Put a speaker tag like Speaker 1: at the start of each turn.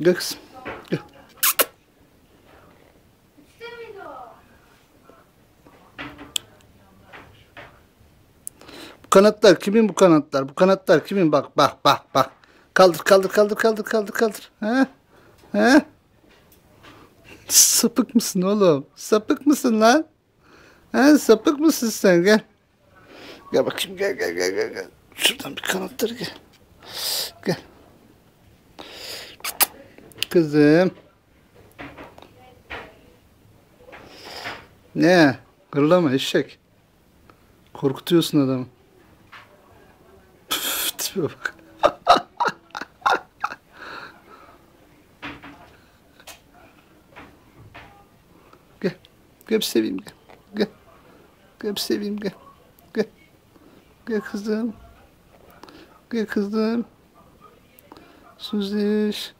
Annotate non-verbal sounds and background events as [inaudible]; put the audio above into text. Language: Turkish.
Speaker 1: Gel kızım. Kanatlar kimin bu kanatlar? Bu kanatlar kimin? Bak bak bak bak. Kaldır kaldır kaldır kaldır kaldır kaldır. He? He? Sapık mısın oğlum? Sapık mısın lan? He, sapık mısın sen? Gel. Gel bakayım gel gel gel. gel. Şuradan bir kanatları gel. Gel. Kızım. Ne? Gırlama eşek. Korkutuyorsun adamı. Püf, tipe bak. [laughs] gel. Gel seveyim gel. Gel. Gel seveyim gel. Gel. Gel kızım. Gel kızım. Suziş.